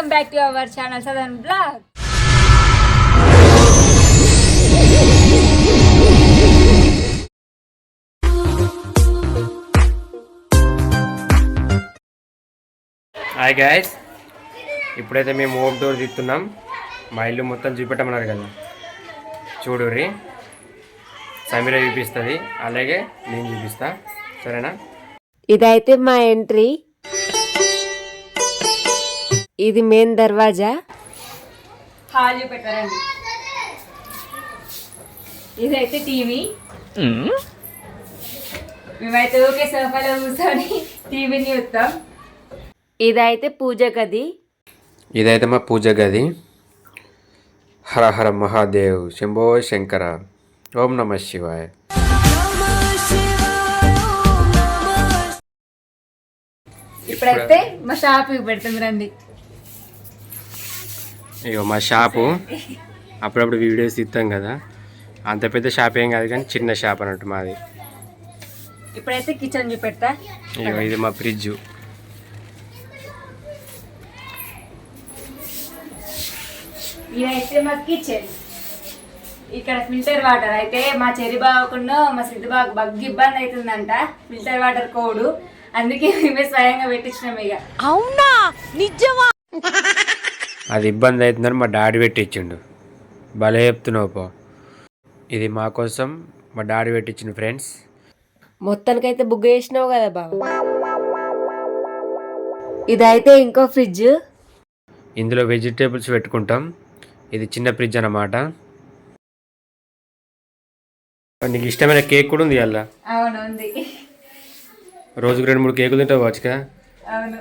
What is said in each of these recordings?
Welcome back to our channel Sadan blog. Hi guys ఇప్పుడైతే మేము home tour తీస్తున్నాం మా ఇల్లు మొత్తం చూపెట్టమన్నారు కదా. చూడుర్రి సమీర చూపిస్తుంది. అలాగే నేను చూపిస్తా. సరేనా? ఇదైతే మా ఎంట్రీ ఇది మెయిన్ దర్వాజా? హాల్ పెట్టారండి. ఇదైతే టీవీ. మేమైతే ఓకే సోఫాలో కూర్చొని టీవీని చూస్తాం ఇదైతే పూజ గది. ఇదైతే మా పూజ గది. హర హర మహాదేవ్ శంభో శంకర ఓం నమ శివాయ. ఇప్పుడైతే మా షాప్ పెడతాం రండి. ఇగో మా షాపు. అప్పుడప్పుడు వీడియోస్ తీస్తాం కదా. అంత పెద్ద షాప్ ఏం కాదు కానీ చిన్న షాప్ అన్నట్టు మాది. ఇప్పుడైతే కిచెన్ చూపెడతా. ఇగో ఇది మా ఫ్రిడ్జ్. ఇదైతే మా కిచెన్. ఇక్కడ ఫిల్టర్ వాటర్. అయితే మా చెరి బావకుండా మా సిద్ధు బాబు బగ్గు ఇబ్బంది అవుతుందంట ఫిల్టర్ వాటర్ కోడు. అందుకే మేమే స్వయంగా పెట్టించినాం ఇక అది ఇబ్బంది అవుతుందని మా డాడీ పెట్టించిండు. భలే చెప్తున్నావు పో. ఇది మా కోసం మా డాడీ పెట్టించిండు ఫ్రెండ్స్. మొత్తానికైతే బుగ్గ చేసినావు కదా బాబు ఇదైతే ఇంకో ఫ్రిడ్జ్. ఇందులో వెజిటేబుల్స్ పెట్టుకుంటాం. ఇది చిన్న ఫ్రిడ్జ్ అన్నమాట. నీకు ఇష్టమైన కేక్ కూడా ఉంది అలా అవును ఉంది. రోజుకు రెండు మూడు కేకులు తింటావు వచ్చుగా అవును.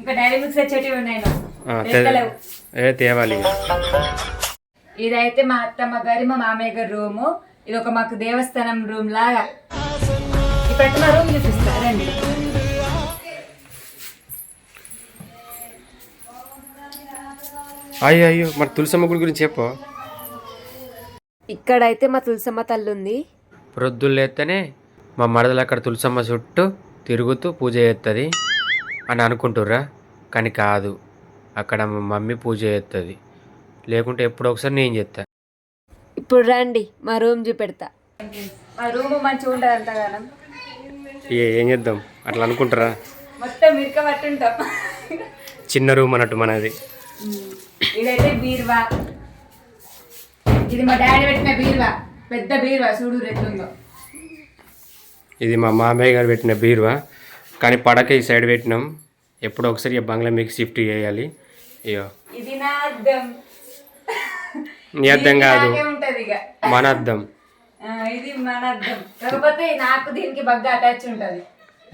ఇంకా డైరీ మిక్స్ వచ్చేటివి ఉన్నాయి నాకు. ఏ తేవాలి. ఇదైతే మా అత్తమ్మ గారి మా మామయ్య గారి రూము. ఇది ఒక మాకు దేవస్థానం రూమ్ లాగా. ఇప్పుడైతే మా రూమ్ చూపిస్తా రండి. అయ్యో అయ్యో మరి తులసమ్మ గుడి గురించి చెప్పు. ఇక్కడైతే మా తులసమ్మ తల్లి ఉంది. ప్రొద్దులు లేస్తేనే మా మరదలు అక్కడ తులసమ్మ చుట్టూ తిరుగుతూ పూజ చేస్తుంది అని అనుకుంటుర్రా కానీ కాదు. అక్కడ మా మమ్మీ పూజ చేస్తుంది లేకుంటే ఎప్పుడో ఒకసారి నేను చేస్తా ఇప్పుడు రండి మా రూమ్ చూపెడతా. మా రూమ్ మంచిగా ఉంటుంది అంతగానం ఏ ఏం చేద్దాం? అట్లా అనుకుంటారా? మొత్తం ఇరుక పట్టుంటాం. చిన్న రూమ్ అన్నట్టు మనది. ఇదైతే బీరువా. ఇది మా డాడీ పెట్టిన బీరువా. పెద్ద బీరువా చూడు ఎట్లుందో. ఇది మా మామయ్య గారు పెట్టిన బీరువా. కానీ పడక ఈ సైడ్ పెట్టినాం. ఎప్పుడో ఒకసారి బంగ్లా మీకు షిఫ్ట్ చేయాలి. అయ్యో. ఇది నా అద్దం నీ అర్థం కాదు. మన అర్థం. ఇది మన అద్దం కాకపోతే నాకు దీనికి బాగా అటాచ్ ఉంటది.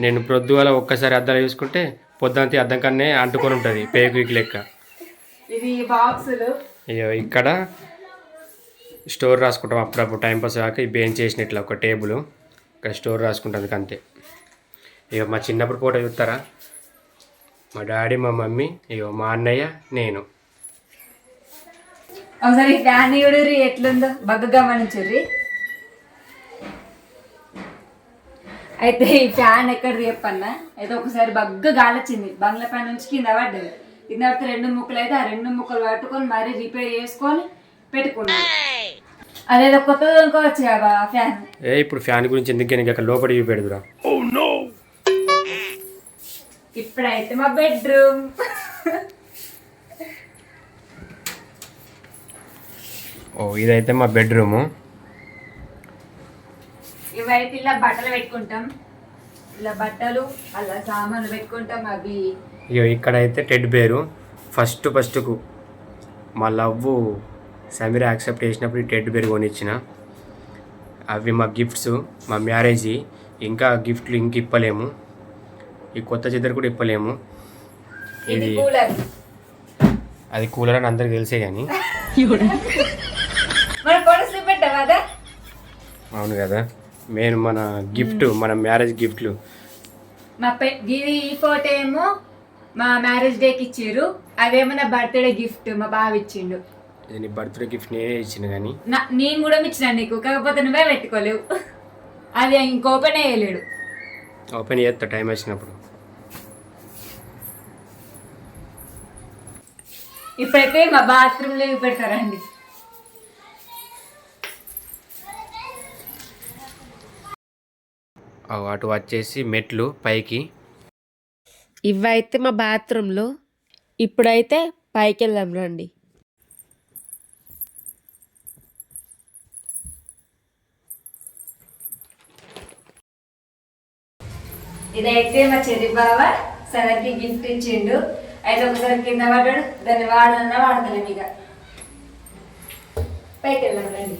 నేను ప్రొద్దుగాల ఒక్కసారి అద్దాలు చూసుకుంటే పొద్దుంతి అద్దం కన్నే అంటుకొని ఉంటుంది పేకు ఇక లెక్క. ఇది బాక్సులు. అయ్యో ఇక్కడ స్టోర్ రాసుకుంటాం అప్పుడప్పుడు టైంపాస్ కాక ఈ బెంచ్ చేసిన ఇట్లా ఒక టేబుల్. ఇక్కడ స్టోర్ రాసుకుంటాం అంతే. ఇక మా చిన్నప్పుడు ఫోటో చూస్తారా? మా డాడీ మా మమ్మీ ఇగో మా అన్నయ్య నేను. ఒకసారి ఫ్యాన్ చూడుర్రి ఎట్లుందో. బగ్గ గమనించుర్రి. అయితే ఈ ఫ్యాన్ ఎక్కడ చెప్పన్నా అయితే ఒకసారి బగ్గ గాలొచ్చింది. బంగ్లా ఫ్యాన్ నుంచి కింద పడ్డది. కింద పడితే రెండు ముక్కలు అయితే ఆ రెండు ముక్కలు పట్టుకొని మరీ రిపేర్ చేసుకొని పెట్టుకున్నాను అదేదో కొత్తది అనుకోవచ్చు కదా ఫ్యాన్? ఏ ఇప్పుడు ఫ్యాన్ గురించి ఎందుకు నీకు అక్కడ లోపల చూపెడుదురా ఇప్పుడైతే మా బెడ్రూమ్. ఓ ఇదైతే మా బెడ్రూము. ఇవైతే ఇలా బట్టలు పెట్టుకుంటాం. ఇలా బట్టలు అలా సామాన్లు పెట్టుకుంటాం అవి. ఇగో ఇక్కడైతే టెడ్ బేరు. ఫస్ట్ ఫస్ట్కు మా లవ్ సమీర యాక్సెప్ట్ చేసినప్పుడు ఈ టెడ్ బేర్ కొనిచ్చిన. అవి మా గిఫ్ట్స్ మా మ్యారేజ్. ఇంకా గిఫ్ట్లు ఇంక ఇప్పలేము. ఈ కొత్త చిద్దరు కూడా ఇప్పలేము. ఇది అది కూలర్ అని అందరికి తెలిసే కానీ అవును కదా. మెయిన్ మన గిఫ్ట్ మన మ్యారేజ్ గిఫ్ట్లు. మా ఈ ఫోటో ఏమో మా మ్యారేజ్ డేకి ఇచ్చిర్రు అదేమో నా బర్త్డే గిఫ్ట్ మా బావ ఇచ్చిండు. ఇది నీ బర్త్డే గిఫ్ట్ నేనే ఇచ్చిన కానీ నా నేను కూడా ఇచ్చిన నీకు కాకపోతే నువ్వే పెట్టుకోలేవు. అది ఇంక ఓపెన్ అయ్యలేడు. ఓపెన్ చేస్తా టైం వచ్చినప్పుడు. ఇప్పుడైతే మా బాత్రూంలో పెడతారండి అటు వచ్చేసి మెట్లు పైకి. ఇవైతే మా బాత్రూంలో ఇప్పుడైతే పైకి వెళ్దాం రండి. ఇదైతే మా చెల్లి బావ సరకి గిఫ్ట్ ఇచ్చిండు. అయితే ఒకసారి కింద పడ్డాడు దాన్ని వాడనన్నా వాడతలేము ఇక పైకి వెళ్దాం రండి.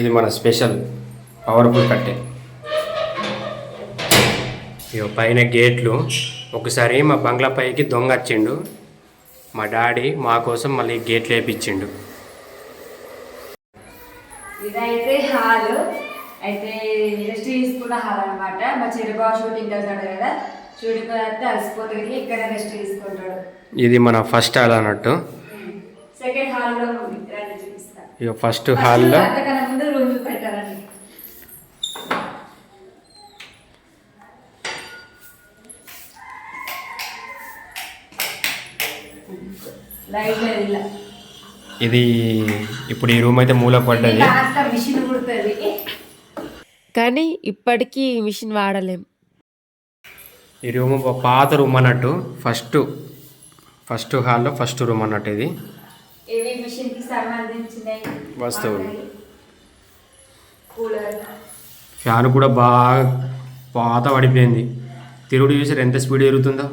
ఇది మన స్పెషల్ పవర్ఫుల్ కట్టే. ఇగో పైన గేట్లు ఒకసారి మా బంగ్లా పైకి దొంగ వచ్చిండు మా డాడీ మా కోసం మళ్ళీ గేట్లు వేపించిండు ఇదైతే హాల్. అయితే రెస్ట్ తీసుకున్న హాల్ అన్నమాట మా బావ షూటింగ్ వెళ్తాడు కదా. షూటింగ్ అయితే అలసిపోతుంది ఇక్కడ రెస్ట్ తీసుకుంటాడు? ఇది మన ఫస్ట్ హాల్ అన్నట్టు. సెకండ్ ఇక ఫస్ట్ హాల్లో అంతకన్నా ముందు రూమ్ పెట్టారండి లైట్ లేదు ఇలా. ఇది ఇప్పుడు ఈ రూమ్ అయితే మూల పడ్డది. కానీ ఇప్పటికీ మిషన్ వాడలేం. ఈ రూమ్ పాత రూమ్ అన్నట్టు ఫస్ట్ ఫస్ట్ హాల్లో ఫస్ట్ రూమ్ అన్నట్టు ఇది. వస్తువులు. కూలర్. ఫ్యాన్ కూడా బాగా పాత పడిపోయింది. తిరుగుడు చూసారు ఎంత స్పీడ్ ఎరుగుతుందో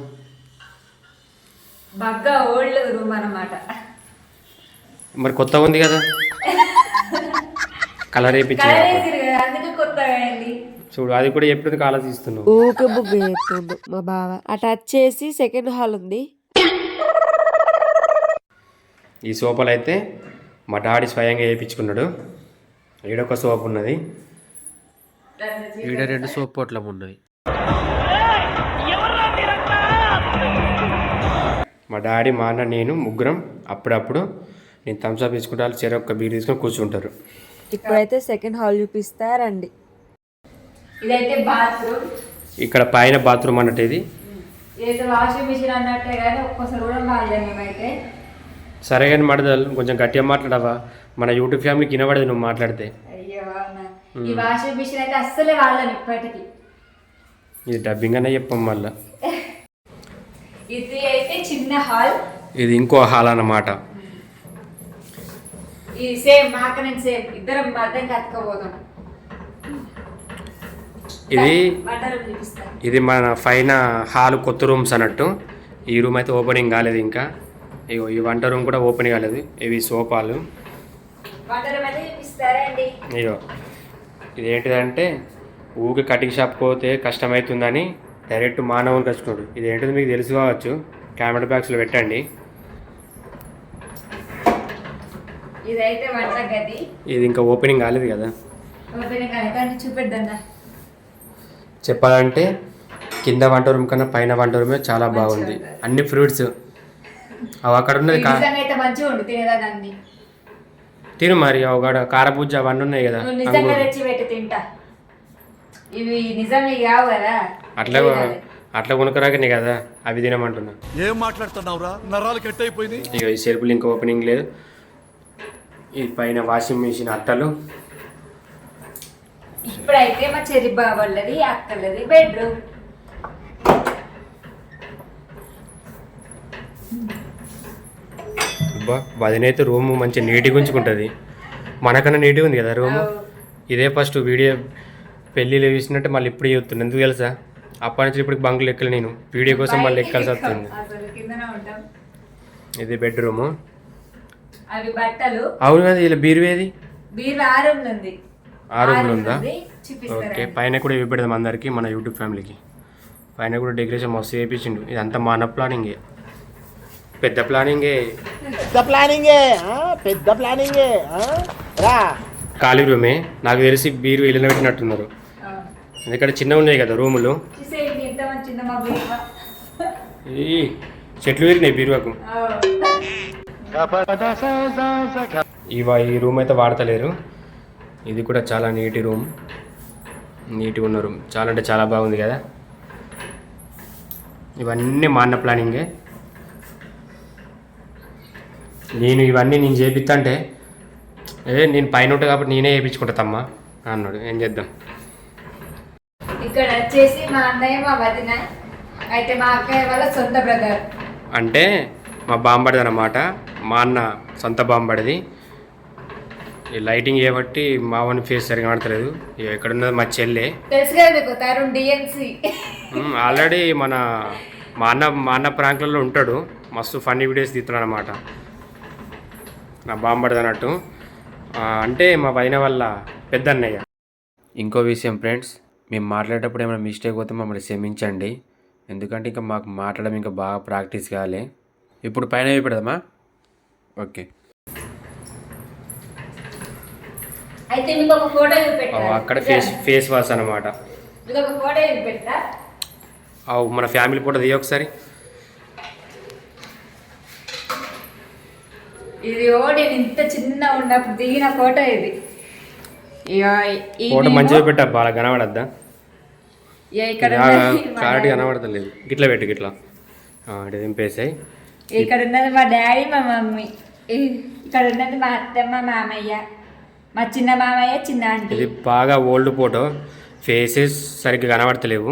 బాగా ఓల్డ్ రూమ్ అన్నమాట. మరి కొత్తగా ఉంది కదా? కలర్ వేయించి కలర్ వేసిరు కదా అందుకే కొత్తగా అయింది. చూడు అది కూడా ఎప్పుడు కాల తీస్తున్నావు ఊకే బుక్ మా బావ. అటు వచ్చేసి సెకండ్ హాల్ ఉంది. ఈ సోఫాలు అయితే మా డాడీ స్వయంగా వేయించుకున్నాడు. ఈడొక సోప్ ఉన్నది. ఈడ రెండు సోప్ పొట్లం ఉన్నది మా డాడీ మా అన్న నేను ముగ్గురం అప్పుడప్పుడు నేను థమ్స్అప్ తీసుకుంటా వాళ్ళు చెరొక్క బీర్ తీసుకొని కూర్చుంటారు. ఇప్పుడైతే సెకండ్ హాల్ చూపిస్తా రండి. ఇదైతే బాత్రూమ్. ఇక్కడ పైన బాత్రూమ్ అన్నట్టు ఇది ఇదైతే వాషింగ్ మిషన్ అన్నట్టే కానీ ఒక్కసారి కూడా బాగలేదు మేమైతే. సరే కానీ మడదలు కొంచెం గట్టిగా మాట్లాడవా? మన యూట్యూబ్ ఫ్యామిలీకి వినబడదు నువ్వు మాట్లాడితే. అయ్యో అవునా? ఈ వాషింగ్ మిషన్ అయితే అస్సలే ఇప్పటికి. ఇది డబ్బింగ్ అనే చెప్పం మళ్ళా. ఇది అయితే చిన్న హాల్. ఇది ఇంకో హాల్ అన్నమాట. ఇది సేమ్ మాకనే సేమ్. ఇద్దరం అర్థం ఇది ఇది మన పైన హాల్ కొత్త రూమ్స్ అన్నట్టు. ఈ రూమ్ అయితే ఓపెనింగ్ కాలేదు ఇంకా. ఇగో ఈ వంట రూమ్ కూడా ఓపెన్ కాలేదు. ఇవి సోఫాలు. ఇగో ఇది ఏంటిదంటే ఊకి కటింగ్ షాప్ పోతే కష్టమవుతుందని డైరెక్ట్ మానవుని కచ్చుకోడు ఇది ఏంటిది మీకు తెలుసు కావచ్చు. కెమెరా బ్యాగ్స్లో పెట్టండి. ఇది ఇంకా ఓపెనింగ్ కాలేదు కదా. చెప్పాలంటే కింద వంట రూమ్ కన్నా పైన వంట రూమే చాలా బాగుంది. అన్ని ఫ్రూట్స్. అవి అక్కడ ఉన్నది తిను మరి అవగాడ కారపూజ అవన్నీ ఉన్నాయి కదా ఇవి నిజమే కావు కదా అట్లా. అట్లా కొనుక్కరాకనే కదా అవి తినమంటున్నా. ఏం మాట్లాడుతున్నావురా? నరాలు కట్ అయిపోయినాయి ఇక ఈ సెల్ఫ్లు ఇంకా ఓపెనింగ్ లేదు. ఈ పైన వాషింగ్ మిషన్ అట్టలు. ఇప్పుడైతే మా చెరి బాబళ్ళది అక్కలది బెడ్రూమ్ వదినైతే రూమ్ మంచిగా నీట్గా ఉంచుకుంటుంది. మనకన్నా నీట్గా ఉంది కదా రూమ్ ఇదే ఫస్ట్ వీడియో పెళ్ళిళ్ళు చూసినట్టే మళ్ళీ ఇప్పుడు చెప్తున్నా ఎందుకు తెలుసా? అప్పటి నుంచి ఇప్పుడు బంకులు ఎక్కలే నేను. వీడియో కోసం మళ్ళీ ఎక్కాల్సి వస్తుంది. ఇది బెడ్రూము అవును కదా ఇలా బీరువేది? బీరు ఆ రూమ్ ఉంది ఆ రూమ్లో ఉందా? ఓకే పైన కూడా ఇవి పెడదాం అందరికి మన యూట్యూబ్ ఫ్యామిలీకి. పైన కూడా డెకరేషన్ మస్తు చేయించిండు ఇదంతా మన ప్లానింగే. పెద్ద ప్లానింగే. పెద్ద ప్లానింగే ఆ? పెద్ద ప్లానింగే ఆ? రా. ఖాళీ రూమే. నాకు తెలిసి బీరు ఇల్లు పెట్టినట్టున్నారు. ఎందుకంటే చిన్నగా ఉన్నాయి కదా రూములు. ఈ చెట్లు పెరిగినాయి బీరువాకు. ఇవా ఈ రూమ్ అయితే వాడతలేరు. ఇది కూడా చాలా నీటి రూమ్. నీట్గా ఉన్న రూమ్. చాలా అంటే చాలా బాగుంది కదా. ఇవన్నీ మా అన్న ప్లానింగే నేను ఇవన్నీ నేను చేపిస్తా అంటే ఏ నేను పైన ఉంటా కాబట్టి నేనే చేయించుకుంటా తమ్మ అన్నాడు. ఏం చేద్దాం? ఇక్కడ వచ్చేసి మా అన్నయ్య మా వదిన అయితే మా అక్కయ్య వాళ్ళ సొంత బ్రదర్ అంటే మా బాంబడిది అన్నమాట. మా అన్న సొంత బాంబడిది. ఈ లైటింగ్ చేయబట్టి మా వాని ఫేస్ సరిగా కనడతలేదు ఇక ఎక్కడ ఉన్నది మా చెల్లె. ఆల్రెడీ మన మా అన్న మా అన్న ప్రాంకులలో ఉంటాడు. మస్తు ఫన్నీ వీడియోస్ తీస్తున్నాడు అనమాట నా బాంబడిది అన్నట్టు. అంటే మా వదిన వల్ల పెద్ద అన్నయ్య ఇంకో విషయం ఫ్రెండ్స్ మేము మాట్లాడేటప్పుడు ఏమైనా మిస్టేక్ పోతే మమ్మల్ని క్షమించండి. ఎందుకంటే ఇంకా మాకు మాట్లాడడం ఇంకా బాగా ప్రాక్టీస్ కావాలి ఇప్పుడు పైన పెడదామా ఓకే అయితే మీకు ఒక ఫోటో అక్కడ ఫేస్ ఫేస్ వాష్ అనమాట మీకు ఒక ఫోటో చూపెట్టా మన ఫ్యామిలీ ఫోటో తీయ ఒకసారి. ఇది ఓ నేను ఇంత చిన్న ఉన్నప్పుడు దిగిన ఫోటో ఇది. ఫోటో మంచిగా పెట్టా బాగా కనబడద్దా? ఇక్కడ క్లారిటీ. కనబడతలేదు. గిట్ల పెట్టు గిట్లా. అంటే దింపేసాయి. ఇక్కడ ఉన్నది మా డాడీ మా మమ్మీ. ఇక్కడ ఉన్నది మా అత్తమ్మ మామయ్య. మా చిన్న మామయ్య చిన్న ఆంటీ. ఇది బాగా ఓల్డ్ ఫోటో ఫేసెస్ సరిగ్గా కనబడతలేవు.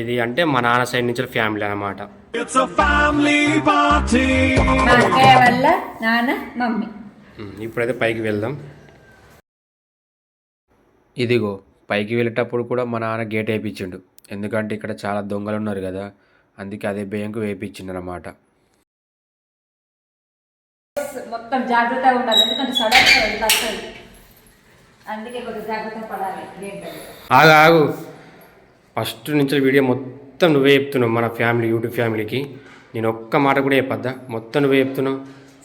ఇది అంటే మా నాన్న సైడ్ నుంచి ఫ్యామిలీ అనమాట. మా అక్కయ్య వల్ల నాన్న మమ్మీ. ఇప్పుడైతే పైకి వెళ్దాం. ఇదిగో పైకి వెళ్ళేటప్పుడు కూడా మా నాన్న గేట్ వేయించిండు. ఎందుకంటే ఇక్కడ చాలా దొంగలు ఉన్నారు కదా అందుకే అదే భయంకు వేయించిండు అనమాట మొత్తం జాగ్రత్తగా ఉండాలి. ఎందుకంటే సడన్ వస్తుంది. అందుకే కొద్దిగా జాగ్రత్త పడాలి. ఆగు ఆగు. ఫస్ట్ నుంచి వీడియో మొత్తం నువ్వే చెప్తున్నావు మన ఫ్యామిలీ యూట్యూబ్ ఫ్యామిలీకి. నేను ఒక్క మాట కూడా చెప్పొద్దా? మొత్తం నువ్వే చెప్తున్నావు?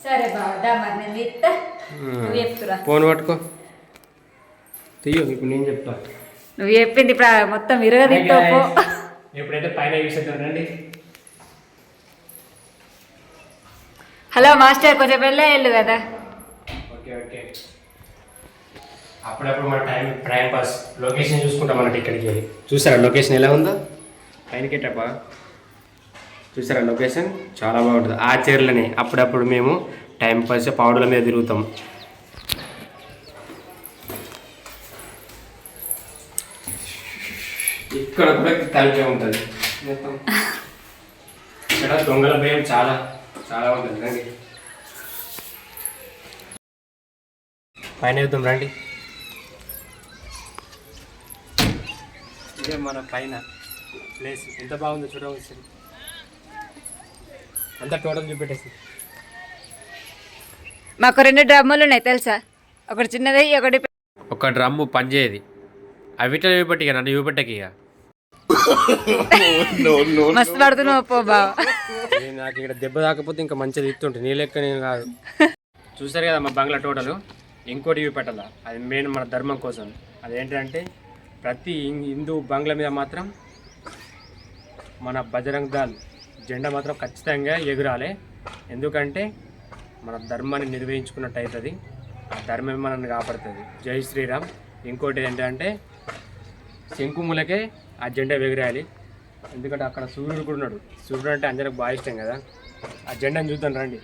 సరే దా మరి నేను ఫోన్ పట్టుకో. తీయో ఇప్పుడు నేను చెప్తా. నువ్వు చెప్పింది ఇప్పుడు మొత్తం పో ఎప్పుడైతే పైన చూసేద్దాం రండి. హలో మాస్టర్ కొంచెం వెళ్ళే వెళ్ళు కదా. Okay okay. అప్పుడప్పుడు మన టైం టైం పాస్. లొకేషన్ చూసుకుంటాం అన్నట్టు ఇక్కడికి వెళ్ళి. చూసారా లొకేషన్ ఎలా ఉందో? పైనకేటప్పా చూసారా లొకేషన్? చాలా బాగుంటుంది. ఆ చీరలని అప్పుడప్పుడు మేము టైం పాస్ పౌడర్ల మీద తిరుగుతాం. ఇక్కడ కూడా తలపే ఉంటుంది. మొత్తం. ఇక్కడ దొంగల భయం చాలా. చాలా ఉంటుంది రండి. పైన వేద్దాం రండి. ఇదే మన పైన ప్లేస్. ఎంత బాగుందో చూడవచ్చు. అంతా టోటల్ చూపెట్టేసి. మాకు రెండు డ్రమ్ములు ఉన్నాయి తెలుసా? ఒకటి చిన్నది ఒకటి ఒక డ్రమ్ము పనిచేయది అవిట చూపెట్టి ఇక నన్ను చూపెట్టకి ఇక. మస్తు పడుతున్నావు పో బావ. నాకు ఇక్కడ దెబ్బ తాకపోతే ఇంకా మంచిగా ఇస్తుంటే నీ లెక్క నేను కాదు. చూసారు కదా మా బంగ్లా టోటల్? ఇంకోటి చూపెట్టాల అది మెయిన్ మన ధర్మం కోసం. అదేంటంటే ప్రతి హిందూ బంగ్లా మీద మాత్రం మన బజరంగ్ దాల్ జెండా మాత్రం ఖచ్చితంగా ఎగురాలి. ఎందుకంటే మన ధర్మాన్ని నిర్వహించుకున్నట్టు అవుతుంది ఆ ధర్మం మనల్ని కాపాడుతుంది. జై శ్రీరామ్. ఇంకోటి ఏంటంటే శంకుములకే ఆ జెండా ఎగిరాలి. ఎందుకంటే అక్కడ సూర్యుడు కూడా ఉన్నాడు. సూర్యుడు అంటే అందరికి బాగా ఇష్టం కదా. ఆ జెండాను చూద్దాం రండి.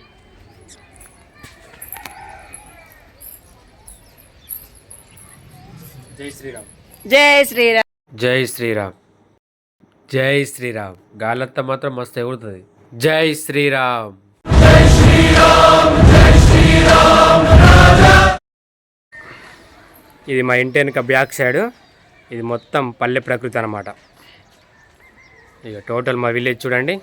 జై శ్రీరామ్. జై శ్రీరామ్. జై శ్రీరామ్. జై శ్రీరామ్. గాలంతా మాత్రం మస్తు ఎగురుతుంది. జై శ్రీరామ్. ఇది మా ఇంటి వెనుక బ్యాక్ సైడ్. ఇది మొత్తం పల్లె ప్రకృతి అనమాట ఇక టోటల్ మా విలేజ్ చూడండి.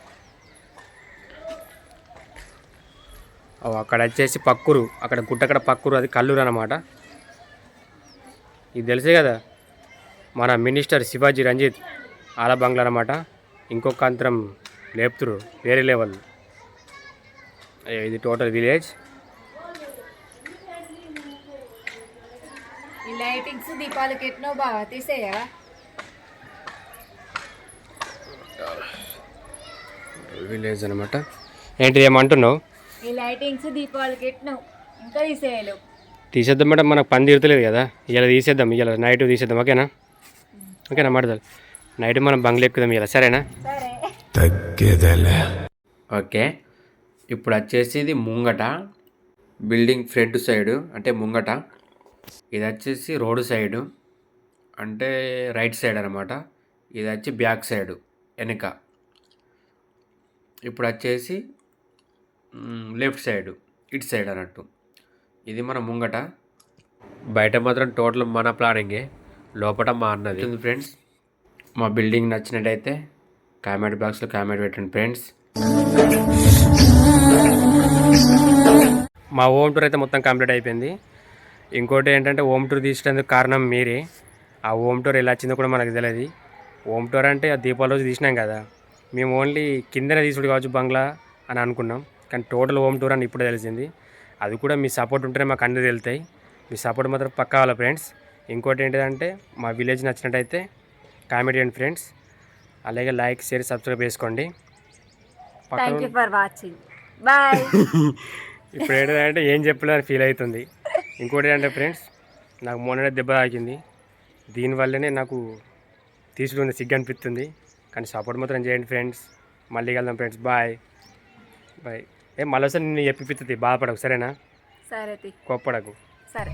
అక్కడ వచ్చేసి పక్కూరు అక్కడ గుట్టక్కడ పక్కూరు అది కల్లూరు అనమాట ఇది తెలుసే కదా మన మినిస్టర్ శివాజీ రంజిత్ ఆల బంగ్లా అనమాట ఇంకొక అంతరం లేపుతురు వేరే లెవెల్. ఇది టోటల్ విలేజ్. లైటింగ్స్ దీపాలకి ఎట్నో బాగా తీసేయవా? విలేజ్ అనమాట ఏంటి ఏమంటున్నావు? ఈ లైటింగ్స్ దీపావళికి ఎట్నో ఇంకా తీసేయలేవు తీసేద్దాం మేడం మనకు పని తీరుతలేదు కదా. ఇలా తీసేద్దాం ఇలా నైట్ తీసేద్దాం ఓకేనా? ఓకేనా మడదాలు నైట్ మనం బంగ్లా ఎక్కుదాం ఇలా సరేనా? సరే. తగ్గేదేలే. ఓకే. ఇప్పుడు వచ్చేసి ఇది ముంగట బిల్డింగ్ ఫ్రంట్ సైడు అంటే ముంగట. ఇది వచ్చేసి రోడ్ సైడు అంటే రైట్ సైడ్ అనమాట ఇది వచ్చి బ్యాక్ సైడు వెనుక. ఇప్పుడు వచ్చేసి లెఫ్ట్ సైడు ఇటు సైడ్ అన్నట్టు. ఇది మన ముంగట. బయట మాత్రం టోటల్ మన ప్లానింగే. లోపల మా అన్నది. ఫ్రెండ్స్. మా బిల్డింగ్ నచ్చినట్టయితే కామెంట్ బాక్స్లో కామెంట్ పెట్టండి ఫ్రెండ్స్. మా హోమ్ టూర్ అయితే మొత్తం కంప్లీట్ అయిపోయింది. ఇంకోటి ఏంటంటే హోమ్ టూర్ తీసేందుకు కారణం మీరే. ఆ హోమ్ టూర్ ఎలా వచ్చిందో కూడా మనకు తెలియదు. హోమ్ టూర్ అంటే ఆ దీపావళి రోజు తీసినాం కదా. మేము ఓన్లీ కిందనే తీసుడు కావచ్చు బంగ్లా అని అనుకున్నాం. కానీ టోటల్ హోమ్ టూర్ అని ఇప్పుడు తెలిసింది. అది కూడా మీ సపోర్ట్ ఉంటేనే మాకు అన్నీ తెలుతాయి. మీ సపోర్ట్ మాత్రం పక్కా కావాలి ఫ్రెండ్స్. ఇంకోటి ఏంటిదంటే మా విలేజ్ నచ్చినట్టయితే కామెంట్ చేయండి ఫ్రెండ్స్. అలాగే లైక్ షేర్ సబ్స్క్రైబ్ చేసుకోండి. ఫర్ వాచింగ్ బాయ్ ఇప్పుడు ఏంటంటే ఏం చెప్పలేదని ఫీల్ అవుతుంది. ఇంకోటి ఏంటంటే ఫ్రెండ్స్ నాకు మొన్ననే దెబ్బ తాకింది. దీనివల్లనే నాకు తీసుకుని సిగ్గు అనిపిస్తుంది. కానీ సపోర్ట్ మాత్రం చేయండి ఫ్రెండ్స్ మళ్ళీ కలుద్దాం ఫ్రెండ్స్ బాయ్ బాయ్ ఏ మళ్ళీ నేను చెప్పిస్తుంది బాధపడకు సరేనా? సరే కోప్పడకు. సరే.